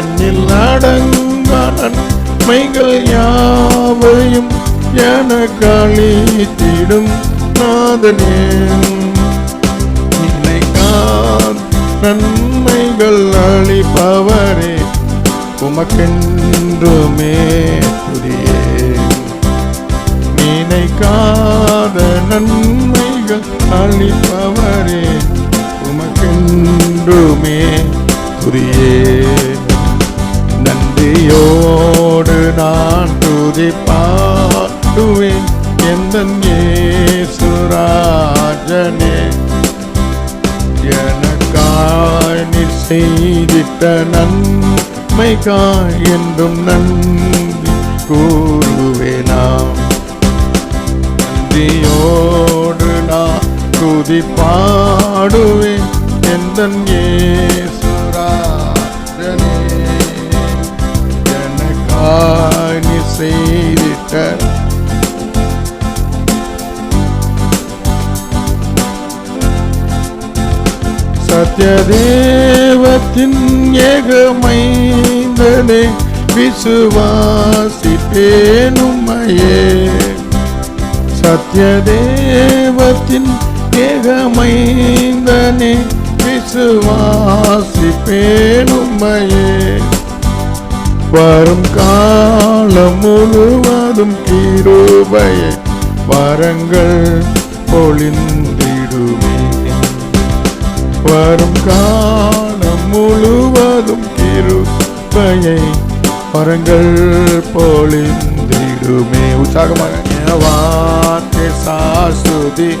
என்னில் அடங்கா நன்மைகள் யாவையும் எனக்கு அளித்திடும் நாதனே. நினைக்கான் நன்மைகள் அளிப்பவரே உமக்கென்றுமே புரியே நினைக்காத நன்மைகள் அளிப்பவரே உமக்கென்றுமே புரியே நன்றியோடு நான் துதி பாடுவேன் எந்த சுராஜனே எனக்காய் நீ செய்திட்ட நன்மைக்காய் என்றும் நன்றி கூறுவேனாம். நன்றியோடு நான் துதி பாடுவேன் எந்த ஏகமைந்தனே விசுவாசிப்பேனுமையே சத்யதேவத்தின் ஏகமைந்தனே விசுவாசிப்பேனுமையே வரும் காலம் முழுவதும் கிருபையை வரங்கள் பொழிந்திடுமே வரும் காலம் கிருபையை வரங்கள் பொழிந்திடுமே உற்சாகமாக வார்த்தை சாசுதி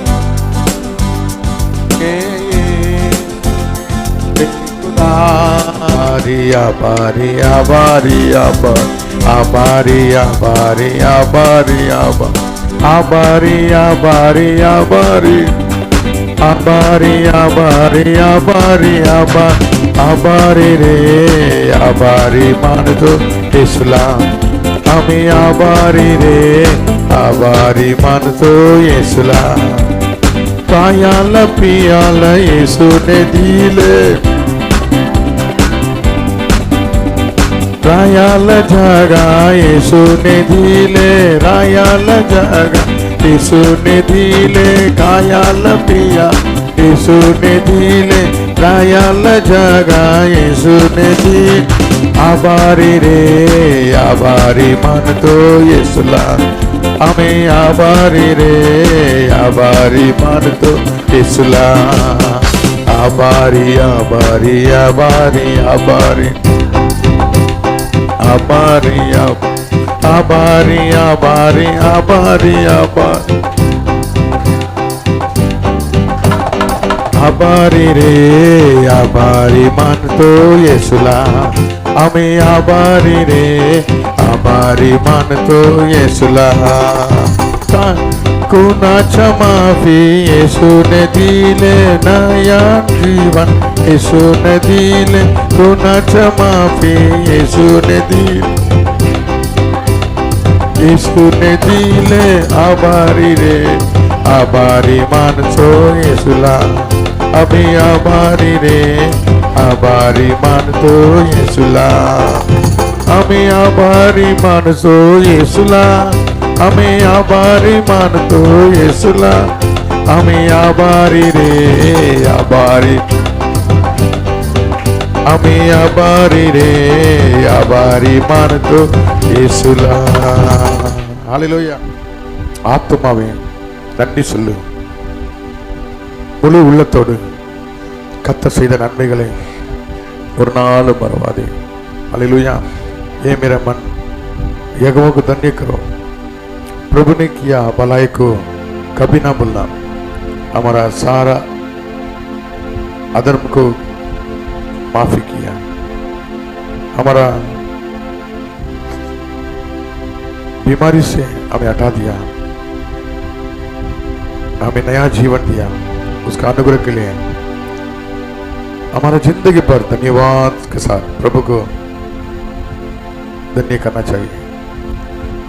Abaria, abaria, abaria, abaria, abaria, abaria, abaria, abaria, abaria. Abari, abari, abari, abari, abari re, abari manto Islam. আমি আবারি রে আবারি মানতো ইসলাম পায়াল পিয়াল ইসুনে দিলে রায়াল জাগা ইসুনে দিলে রায়াল জাগা ইসুনে দিলে কায়াল পিয়া ইসুনে দিলে दयाल जगा यीशुने जी। आबारी रे, आभारी मानतो येसुला हमें आबारी रे तो मानतो येसुला आबारी आबारी आबारी आबारी आबारी आबारी आबारी आबारी आबारी আবারে রে আবারে মানতো ইয়েসুলা আমি আবারে রে আবারে মানতো ইয়েসুলা कुणाच्या माफ़ी येशूने दिले नया जीवन? येशूने दिले, कुणाच्या माफ़ी येशूने दिले? येशूने दिले आभारी रे, आभारी मानसो तो येशूला আমি আবারি রে আবারি মানতো ইসলাম আমি আবারি মানছো ইসলাম আমি আবারি মানতো ইসলাম আমি আবারি রে আবারি আমি আবারি রে আবারি মানতো இயேசுலாம் ஹalleluya ஆத்துமாவே நன்றி சொல்லு முழு உள்ளத்தோடு கத்த செய்த நன்மைகளை ஒரு நாளும் மறவாதே ஹalleluya ये मेरा मन यहोवा को धन्य करो प्रभु ने किया भलाई को कभी ना भूलना हमारा सारा अधर्म को माफी किया हमारा बीमारी से हमें हटा दिया हमें नया जीवन दिया उसका अनुग्रह के लिए हमारा जिंदगी पर धन्यवाद के साथ प्रभु को धन्य करना चाहिए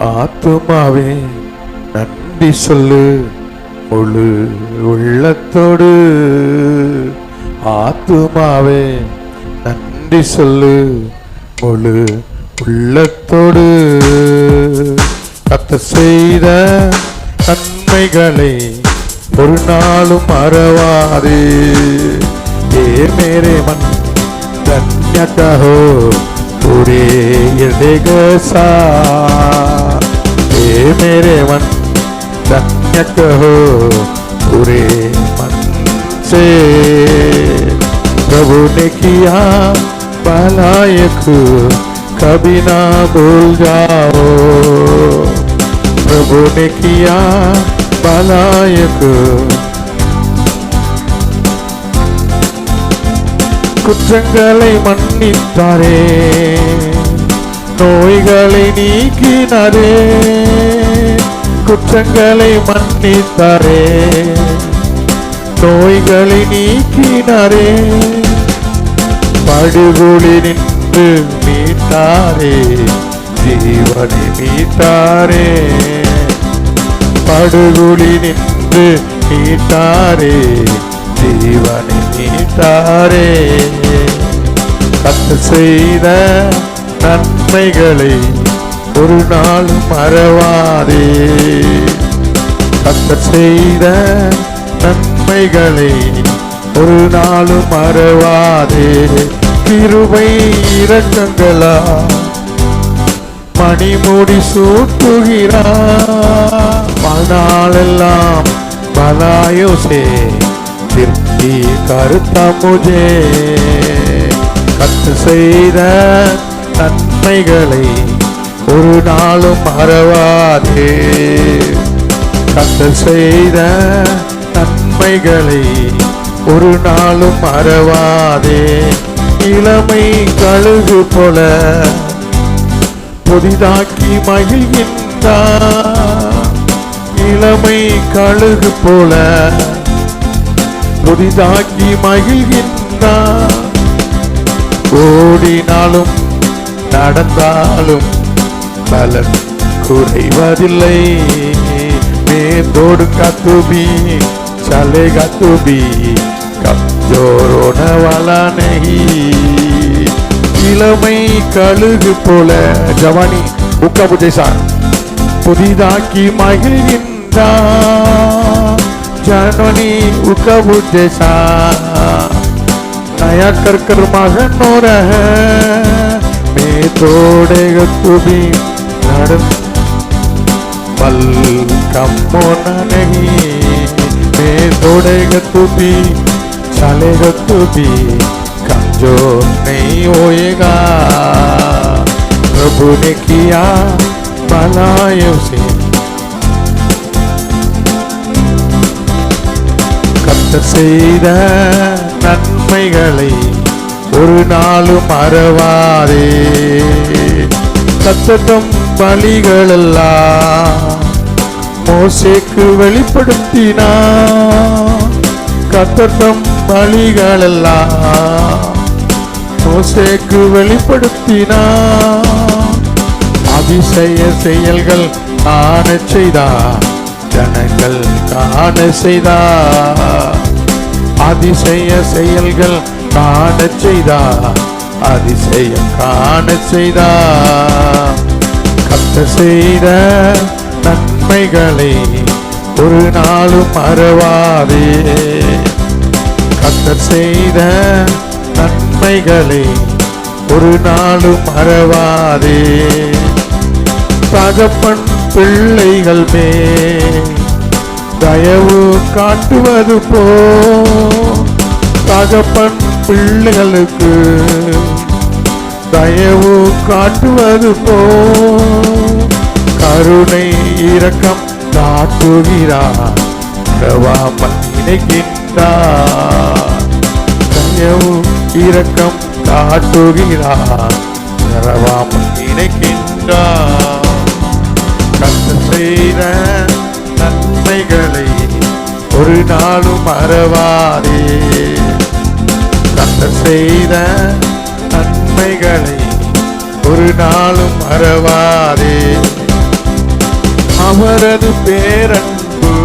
ஆத்துமாவே நன்றி சொல்லு முழு உள்ளத்தோடு ஆத்துமாவே நன்றி சொல்லு முழு உள்ளத்தோடு கத்த செய்த நன்மைகளை ഒരു നാളും മറവാതെ ഏ മേരെ മൻ കന്യകഹോ ഒരേ ഇടകസാ ഏ മേരെ മൻ കന്യകഹോ ഒരേ മൻ से प्रभु ने किया भलाई कभी ना भूल जाओ प्रभु ने किया பலாயக்கு. குற்றங்களை மன்னித்தாரே நோய்களை நீக்கினாரே குற்றங்களை மன்னித்தாரே நோய்களை நீக்கினாரே படுகொலி நின்று மீட்டாரே ஜீவனை மீட்டாரே. படுகுழி நின்று மீட்டாரே ஜீவனை மீட்டாரே கத்து செய்த நன்மைகளை ஒரு நாள் மறவாதே. கத்த செய்த நன்மைகளை ஒரு நாளும் மறவாதே. கிருபை இரக்கங்களா மணிமுடி சூட்டுகிறார் வாழ்நாளெல்லாம் பலாயோ சே திருப்தி கருத்தா முஜே கத்து செய்த நன்மைகளை ஒரு நாளும் மறவாதே. கத்து செய்த நன்மைகளை ஒரு நாளும் மறவாதே. இளமை கழுகு போல புதிதாக்கி மகிழ்கின்றார். இளமை கழுகு போல புதிதாக்கி மகிழ்கின்றார் ஓடினாலும் நடந்தாலும் பலன் குறைவதில்லை. மேந்தோடு கத்துபி சலே கத்துபி கப்ஜோரோன வலா நெகி. இளமை கழுகு போல ஜவானி உக்கபுஜை சார். புதிதாக்கி மகிழ்கின்ற. மகிழ்கின்றார் ஜனனி உக்கபு ஜெய்சா नया कर कर मगन हो रहा मैं तोड़ेगा तू भी नड़ पल कम होना नहीं मैं तोड़ेगा तू भी चलेगा तू भी कमजोर नहीं होएगा प्रभु ने किया बनाए उसे கர்த்தர் செய்த நன்மைகளை ஒரு நாளும் மறவாதே. கத்தட்டும் பலிகளெல்லாம் மோசேக்கு வெளிப்படுத்தினா கத்தட்டும் பலிகளெல்லாம் மோசேக்கு வெளிப்படுத்தினா அதிசய செயல்கள் காண செய்தா ஜனங்கள் காண செய்தார். அதிசய செயல்கள் காண செய்தா? அதிசயம் காண செய்தா? கத்த செய்த நன்மைகளை ஒரு நாளும் மறவாதே. கத்த செய்த நன்மைகளை ஒரு நாளும் மறவாதே. தகப்பன் பிள்ளைகள் மேல் தயவு காட்டுவது போ. தகப்பன் பிள்ளைகளுக்கு தயவு காட்டுவது போ. கருணை இரக்கம் காட்டுகிறார். மறவாமல் நினைக்கின்றார் தயவு இரக்கம் காட்டுகிறார். மறவாமல் நினைக்கின்றார் கத்த செய்த நன்மைகளை ஒரு நாளும் மறவாதே. கத்த செய்த நன்மைகளை ஒரு நாளும் மறவாதே. அவரது பேரன்பு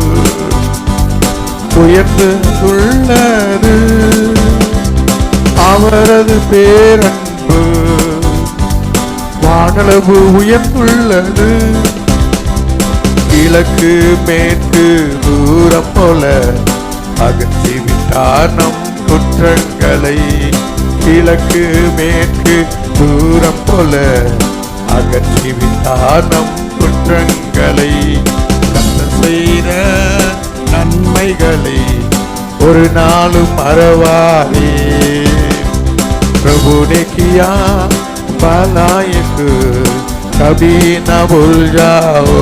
உயர்ந்து உள்ளது. அவரது பேரன்பு வானளவு உயர்ந்துள்ளது. கிழக்கு மேற்கு தூரம் போல அகற்றி விட்டார் நம் குற்றங்களை கிழக்கு மேற்கு தூரம் போல அகற்றி விட்டார் நம் குற்றங்களை கர்த்தர் செய்த நன்மைகளை ஒரு நாளும் மறவாதே प्रभु ने किया भलायक कभी न भूल जाओ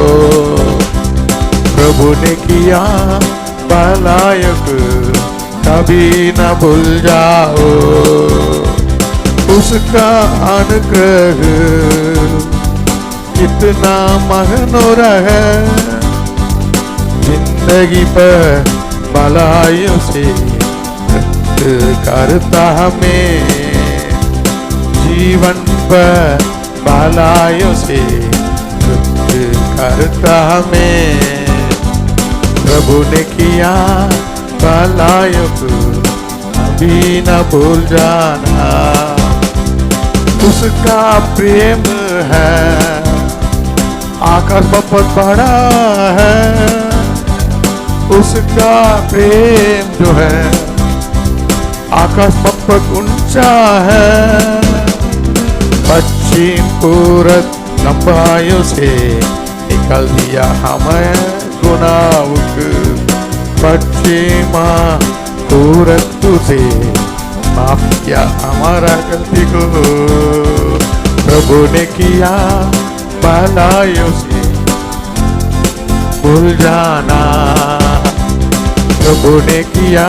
प्रभु ने किया भलायक कभी न भूल जाओ। उसका अनुग्रह कितना महनोरा है। ज़िंदगी पर भलाइयों से करता हमें। जीवन पर भलाइयों से करता हमें। प्रभु ने किया भलाइयों अभी न भूल जाना। उसका प्रेम है आकाश बहुत बड़ा है। उसका प्रेम जो है आकाश बहुत ऊँचा है। पश्चिम पूरब लंबाइयों से निकल दिया हमें गुनाह। पश्चिमा पूरब से माफ़ किया हमारा गलती को। प्रभु ने किया भलाइयों से भूल जाना। प्रभु ने किया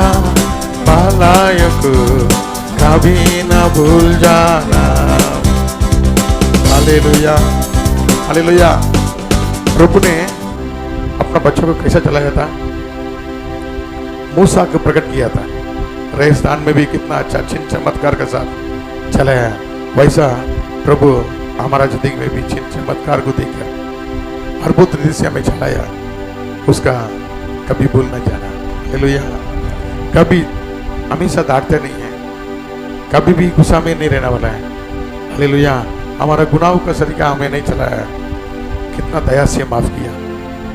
भलाइयों को कभी न भूल जाना। हालेलुया। हालेलुया। प्रभु ने अपना बच्चों को कैसा चलाया था? मूसा को प्रकट किया था। रेगिस्तान में भी कितना अच्छा छिन चमत्कार के साथ चलाया वैसा प्रभु हमारा ज़िंदगी में भी छिन चमत्कार को देकर अद्भुत रीति से हमें चलाया उसका कभी भूल न जाना। हालेलुया। कभी हमेशा डांटते नहीं है। कभी भी गुस्सा में नहीं रहने वाला है। हालेलुया। हमारा गुनाहों का सरीका हमें नहीं चलाया। कितना दया से माफ़ किया।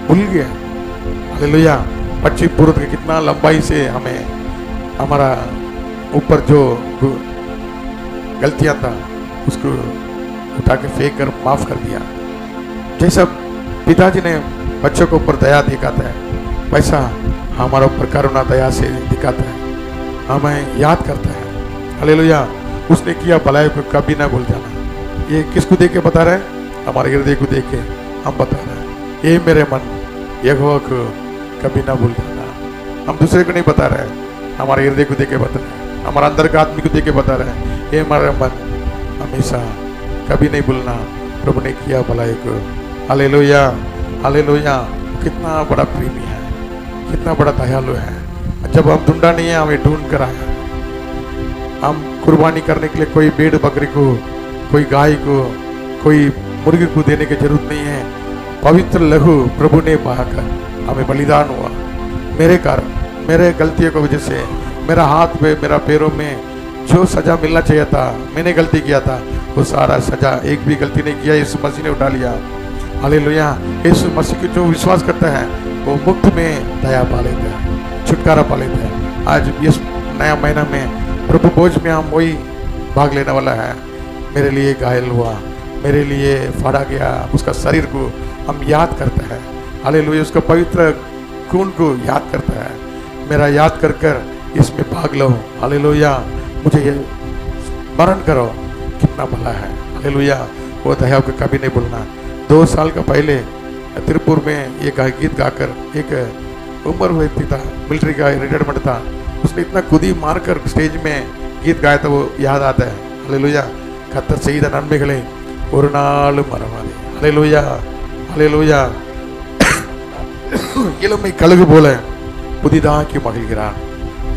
भूल गया। हालेलुया। पश्चिम पूर्व के कितना लंबाई से हमें हमारा ऊपर जो गलतियाँ था, उसको उठा के फेंक कर माफ़ कर दिया। जैसा पिताजी ने बच्चों के ऊपर दया दिखाता है, वैसा हमारा ऊपर करुणा, दया से दिखाता है, हमें याद करता है। हालेलुया। उसने किया भलाई को कभी ना भूल जाना। ये किसको देख के बता रहा है? हमारे हृदय को देख के हम बता रहे हैं। ये मेरे मन, यहोवा को कभी ना भूल जाना। हम दूसरे को नहीं बता रहे हैं। हमारे हृदय को देख बता रहे हैं। हमारा अंदर का आदमी को देख बता रहे हैं। ये हमारा मन, हमेशा कभी नहीं भूलना। प्रभु ने किया भलाई को हालेलुया हालेलुया। कितना बड़ा प्रेमी है। कितना बड़ा दयालु है। जब हम ढूंढा नहीं है, हमें ढूंढ कर आया। हम कुर्बानी करने के लिए कोई भेड़ बकरी को, कोई गाय को, कोई मुर्गी को देने की ज़रूरत नहीं है। पवित्र लहू प्रभु ने बहाकर हमें बलिदान हुआ। मेरे कारण, मेरे गलतियों की वजह से, मेरा हाथ में, मेरा पैरों में जो सजा मिलना चाहिए था, मैंने गलती किया था। वो सारा सजा एक भी गलती नहीं किया, यीशु मसीह ने उठा लिया। हालेलुया। यीशु मसीह को जो विश्वास करता है, वो मुक्त में दया पा लेता है, छुटकारा पा लेता है। आज इस नया महीना में प्रभु बोझ में हम वही भाग लेने वाला है। मेरे लिए घायल हुआ, मेरे लिए फाड़ा गया, उसका शरीर को हम याद करते हैं। हालेलुया उसका पवित्र खून को याद करता है मेरा याद कर कर इसमें भाग लो हालेलुया मुझे ये स्मरण करो कितना भला है हालेलुया वो दया को कभी नहीं भूलना दो साल का पहले त्रिपुर में ये गा, गीत गाकर एक उम्र व्यक्ति था मिलिट्री का रिटायरमेंट था उसने इतना खुदी मारकर स्टेज में गीत गाया था वो याद आता है हालेलुया கத்தர் செய்த நன்மைகளை ஒரு நாளும் மறவாதே ஹalleluya ஹalleluya இளமை கழுகு போல புதிதாக்கி மகிழ்கிறார்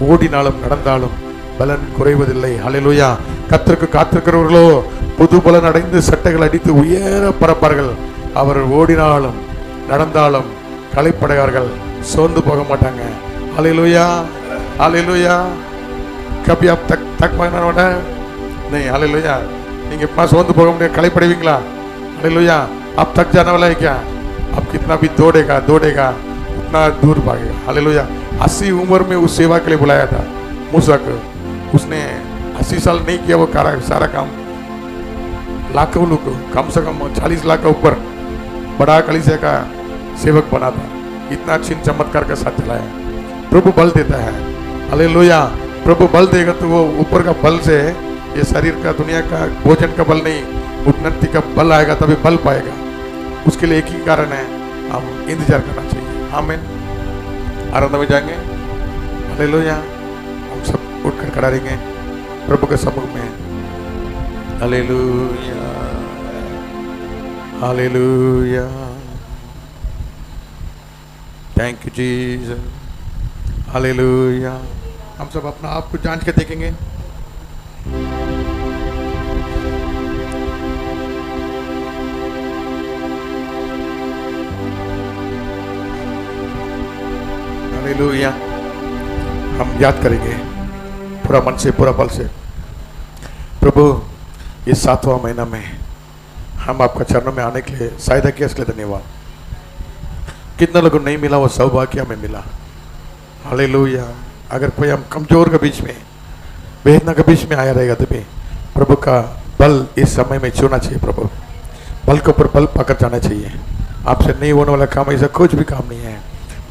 ஓடினாலும் நடந்தாலும் பலன் குறைவதில்லை ஹalleluya கத்தருக்கு காத்திருக்கிறவர்களோ புது பலன் அடைந்து சட்டைகள் அடித்து உயர பறப்பார்கள் அவர் ஓடினாலும் நடந்தாலும் களைப்படையார்கள் சோர்ந்து போக மாட்டாங்க ஹalleluya ஹalleluya कभी आप तक तक मांगना नहीं हालेलुया நீங்க எப்ப சோர்ந்து போக முடியாது களைப்படைவீங்களா हालेलुया अब थक जाने वाला है क्या अब कितना भी दौड़ेगा दौड़ेगा उतना दूर भागेगा हालेलुया। अस्सी उम्र में उस सेवा के लिए बुलाया था। मूसा को उसने अस्सी साल नहीं किया वो कारा, सारा काम। लाखों लोग, कम से कम चालीस लाख का ऊपर बड़ा कलिसिया का सेवक बना था। इतना छिन चमत्कार के साथ चलाया। प्रभु बल देता है। हालेलुया। प्रभु बल देगा तो वो ऊपर का बल से, ये शरीर का, दुनिया का, भोजन का बल नहीं, उन्नति का बल आएगा, तभी बल पाएगा। उसके लिए एक ही कारण है, हम इंतज़ार करना चाहिए आमीन। आनंद में जाएँगे। हालेलुया। हम सब उठकर खड़ा रहेंगे। प्रभु के सम्मुख में। Hallelujah. Hallelujah. Thank you Jesus hallelujah. हम सब अपना आप को जाँच के देखेंगे। हालेलुया हम याद करेंगे पूरा मन से, पूरा बल से। प्रभु इस सातवां महीना में हम आपका चरणों में आने के लिए, सहायता किया, इसके लिए धन्यवाद। कितना लोगों को नहीं मिला, वो सौभाग्य हमें मिला। हालेलुया अगर कोई हम कमज़ोर के बीच में वेदना के बीच में आया रहेगा तभी प्रभु का बल इस समय में छूना चाहिए, प्रभु। बल के ऊपर बल पकड़ जाना चाहिए। आपसे नहीं होने वाला काम, ऐसा कुछ भी काम नहीं है।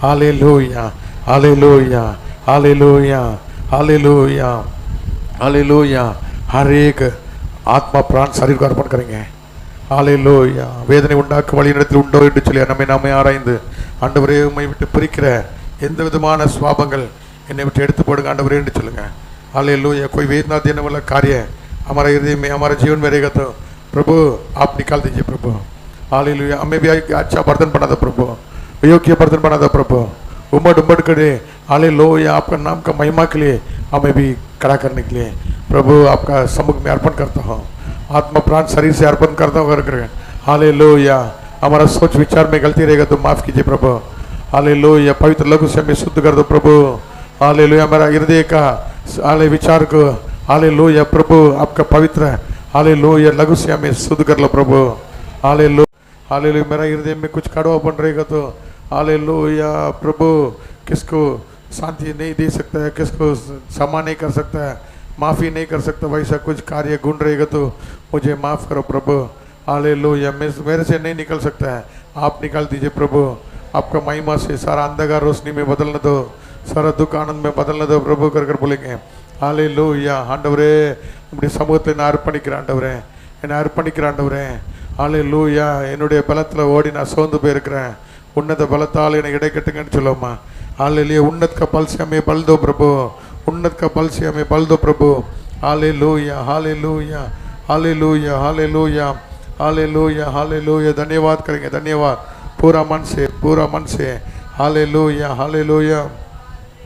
hallelujah hallelujah hallelujah hallelujah hallelujah हर एक ஆத்மா பிரான் சரீருக்கு அர்ப்பணம் கருங்க ஹalleluya வேதனை உண்டாக்க வழி இடத்தில் உண்டோ என்று சொல்லி நம்மை நாமே ஆராய்ந்து ஆண்டவரே உம்மை விட்டு பிரிக்கிற எந்த விதமான சுவாபங்கள் என்னை விட்டு எடுத்து போடுங்க ஆண்டவரே என்று சொல்லுங்க हालेलुया कोई वेदना देने वाला कार्य हमारा हृदय में हमारे जीवन में रहेगा तो प्रभु आप निकाल दीजिए प्रभु हालेलुया हमें भी अच्छा बर्तन बना दो प्रभु योग्य बर्तन बना दो प्रभु उमड़ उमड़ करे आले लो या आपका नाम का महिमा के लिए हमें भी खड़ा करने के लिए प्रभु आपका सम्मुख में अर्पण करता हूँ आत्मा प्राण शरीर से अर्पण करता हूँ कर हाले हमारा सोच विचार में गलती रहेगा तो माफ़ कीजिए प्रभु हाले पवित्र लघु से हमें शुद्ध कर दो प्रभु हाले हमारा हृदय का हाले विचार को हाले प्रभु आपका पवित्र हाले लघु से हमें शुद्ध कर लो प्रभु हाले हाले मेरा हृदय में कुछ कड़वापन रहेगा तो हाले प्रभु किसको शांति नहीं दे सकता है किसको क्षमा नहीं कर सकता है माफ़ी नहीं कर सकता वैसा कुछ कार्य गुण रहेगा तो मुझे माफ़ करो प्रभु हाले लो या मेरे से नहीं निकल सकता है आप निकाल दीजिए प्रभु आपका महिमा से सारा अंधकार रोशनी में बदलने दो सारा दुख आनंद में बदलने दो प्रभु कर कर बोलेंगे हाले लो या ஆண்டவரே இப்படி சமூகத்தில் நான் அர்ப்பணிக்கிறேன் ஆண்டவரே என்னை அர்ப்பணிக்கிறேன் ஆண்டவரே ஆலே லூயா என்னுடைய பலத்தில் ஓடி நான் சோர்ந்து போயிருக்கிறேன் ఉన్నత బలతాలు ఈయన ఎడగట్టుకని చొల్లమ్మా ఆలే ఉన్నత పల్సమే బల్దో ప్రభు ఉన్నత పల్సమే బల్దో ప్రభు ఆలే లోయ హాలే లోయ హాలే లోయ హాలే లోయ హాले लोहिया हाले लोहिया धन्यवाद करेंगे धन्यवाद पूरा मन से पूरा मन से हाले लोहिया हाले लोहिया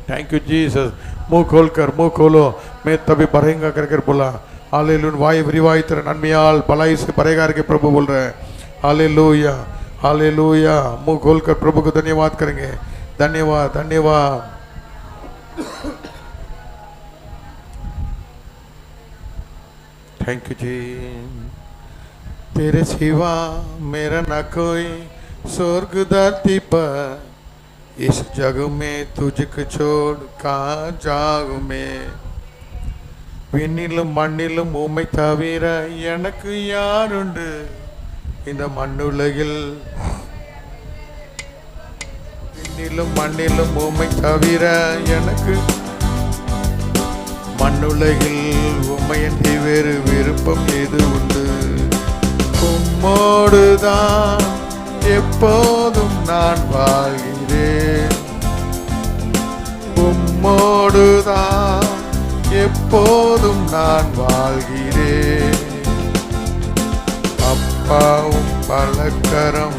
थैंक यू जीसस मुंह खोल कर मुंह खोलो मैं तभी भरेंगा कर कर बोला हाले लून वाई रिवाई तरह नन्मियाल भलाई से भरेगा के प्रभु बोल रहे हैं हाले लोहिया हालेलुया हालेलुया मुंह खोल कर प्रभु को धन्यवाद करेंगे धन्यवाद धन्यवाद थैंक यू जी तेरे सिवा मेरा न कोई स्वर्ग धरती पर इस जग में तुझको छोड़ कहाँ जाऊँ मैं விண்ணிலும் மண்ணிலும் உம்மை தவிர எனக்கு யாருண்டு இந்த மண்ணுலகில் விண்ணிலும் மண்ணிலும் உம்மை தவிர எனக்கு மண்ணுலகில் உம்மையன்றி வேறு விருப்பம் எது உண்டு? உம்மோடுதான் எப்போதும் நான் வாழ்கிறேன். உம்மோடுதான் எப்போதும் நான் வாழ்கிறேன். அப்பாவும் பலக்கரம்.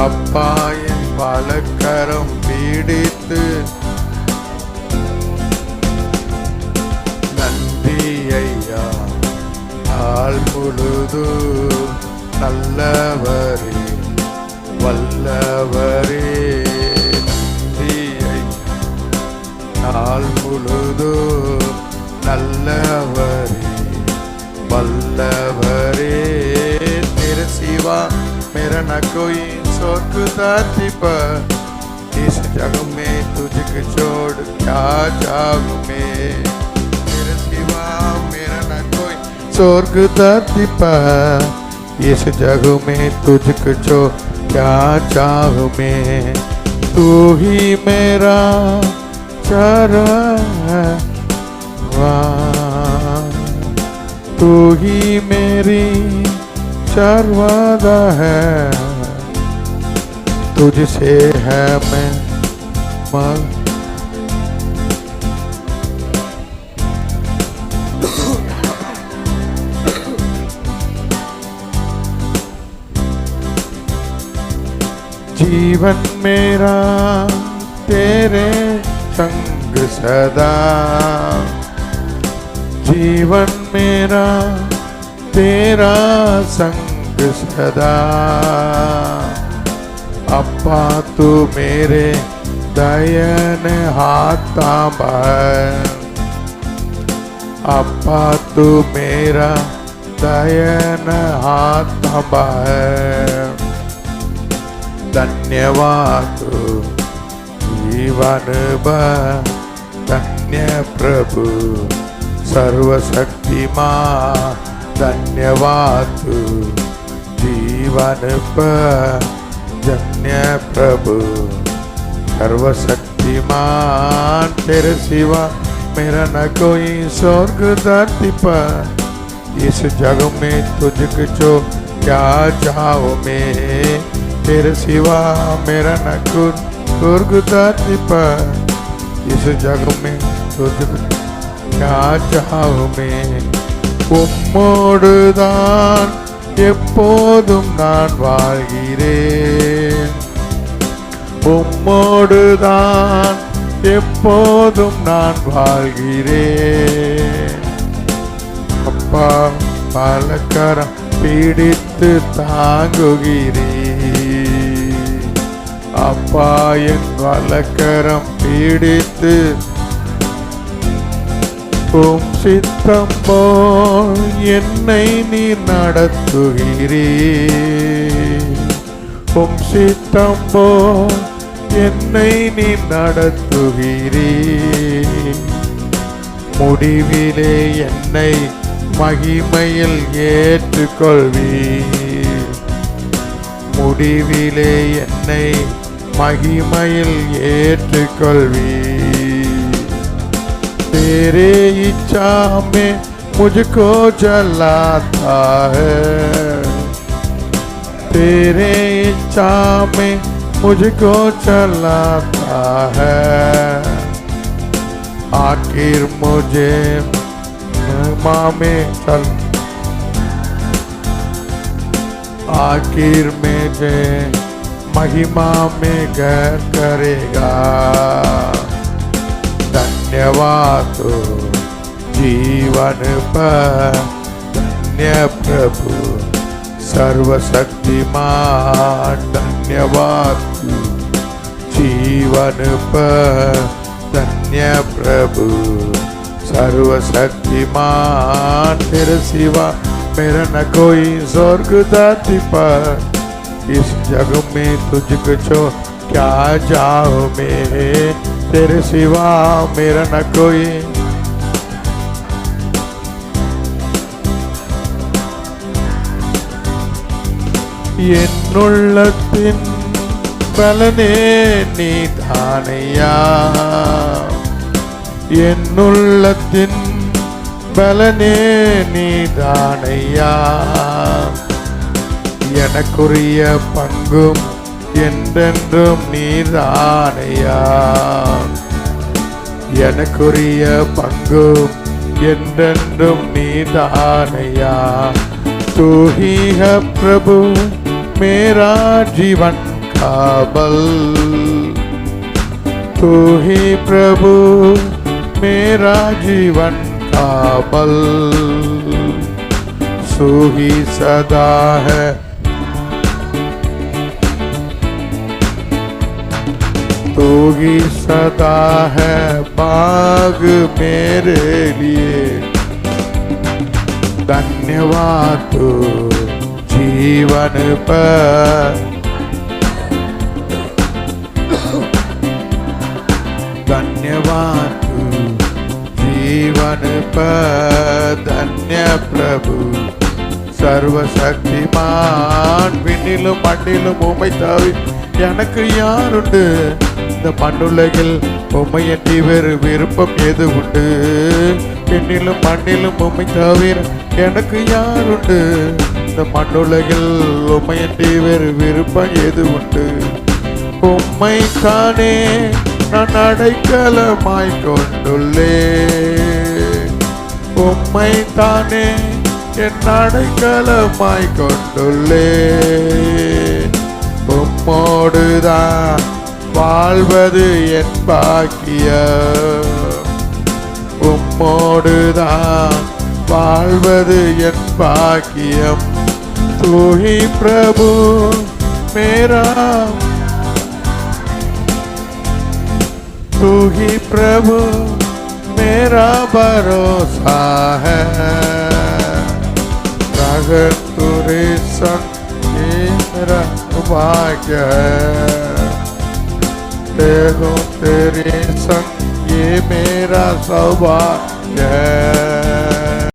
அப்பாயின் பலக்கரம் பீடித்து நன்றி ஐயா ஆள் முழுது நல்லவரே வல்லவரே. धरती पर। इस जग में तुझको छोड़ क्या जाऊँ मैं? तेरे सिवा मेरा न कोई स्वर्ग धरती पर। इस जग में तुझको छोड़ क्या चाहूँ मैं? तू ही मेरा चरवा तू ही मेरी सर्वदा है। तुझसे है मैं मग। जीवन मेरा तेरे संग सदा। जीवन मेरा तेरा संग सदा। अप्पा तू मेरे दयन हाथ तांबा अप्पा तू मेरा दयन हाथ तांबा धन्यवाद, जीवन ब धन्य प्रभु, सर्वशक्तिमान। धन्यवाद, जीवन पर धन्य प्रभु सर्वशक्तिमान तेरे सिवा मेरा न कोई स्वर्ग धरती पर इस जग में तुझको जो क्या चाहो मैं तेरे सिवा मेरा न कोई स्वर्ग धरती पर इस जग में तुझको क्या चाहो मैं உம்மோடுதான் எப்போதும் நான் வாழ்கிறேன் உம்மோடுதான் எப்போதும் நான் வாழ்கிறேன். அப்பா பலக்கரம் பிடித்து தாங்குகிறேன் அப்பா என் வலக்கரம் பிடித்து உம் சித்தம் போல் என்னை நீ நடத்துகிறீ உம் சித்தம் போல் என்னை நீ நடத்துகிறீ முடிவிலே என்னை மகிமையில் ஏற்றுக்கொள்வீர் முடிவிலே என்னை மகிமையில் ஏற்றுக்கொள்வீர் तेरे इच्छा में मुझको जलाता है तेरे इच्छा में मुझको चलाता है। आखिर मुझे माँ में चल। आखिर में जे महिमा में घर करेगा। धन्यवाद जीवन पर। धन्य प्रभु, सर्वशक्तिमान। धन्यवाद जीवन पर धन्य प्रभु सर्वशक्तिमान तेरे सिवा मेरा न कोई स्वर्ग धरती पर। इस जग में तुझको छो क्या जाओ मैं, तेरे सिवा मेरा न कोई என்னுள்ளத்தின் பலனே நீ தானையா? என்னுள்ளத்தின் பலனே நீ தானையா? எனக்குரிய பங்கும் என்றென்றும் நீதானையா எனக்குரிய பங்கும் என்றென்றும் நீதானையா தூஹீக பிரபு मेरा जीवन का बल तू ही प्रभु, मेरा जीवन का बल सू ही सदा है। तू ही सदा है, बाग मेरे लिए। धन्यवाद जीवन ஜீவனுப்ப धन्यवान तू जीवन पर धन्य प्रभु சர்வசக்திமான். விண்ணிலும் மண்ணிலும் உமை தவி. எனக்கு யாருண்டு? இந்த மண்ணுலகில் உமை எட்டி வேறு விருப்பம் எது உண்டு? விண்ணிலும் மண்ணிலும் உமை தவிர எனக்கு யாருண்டு? இந்த மண்ணுலகில் உமையன்றி வேறு விருப்பம் எது உண்டு? உம்மை தானே நான் அடைக்கலமாய் கொண்டுள்ளேன். உம்மை தானே என் அடைக்கலமாய் கொண்டுள்ளே உம்மோடுதான் வாழ்வது என் பாக்கியம். உம்மோடுதான் வாழ்வது என் பாக்கியம். तू ही प्रभु मेरा। तू ही प्रभु मेरा भरोसा है। प्रगट तुरी मेरा भाग्य है। देखो तेरे संग ये मेरा सौभाग्य है।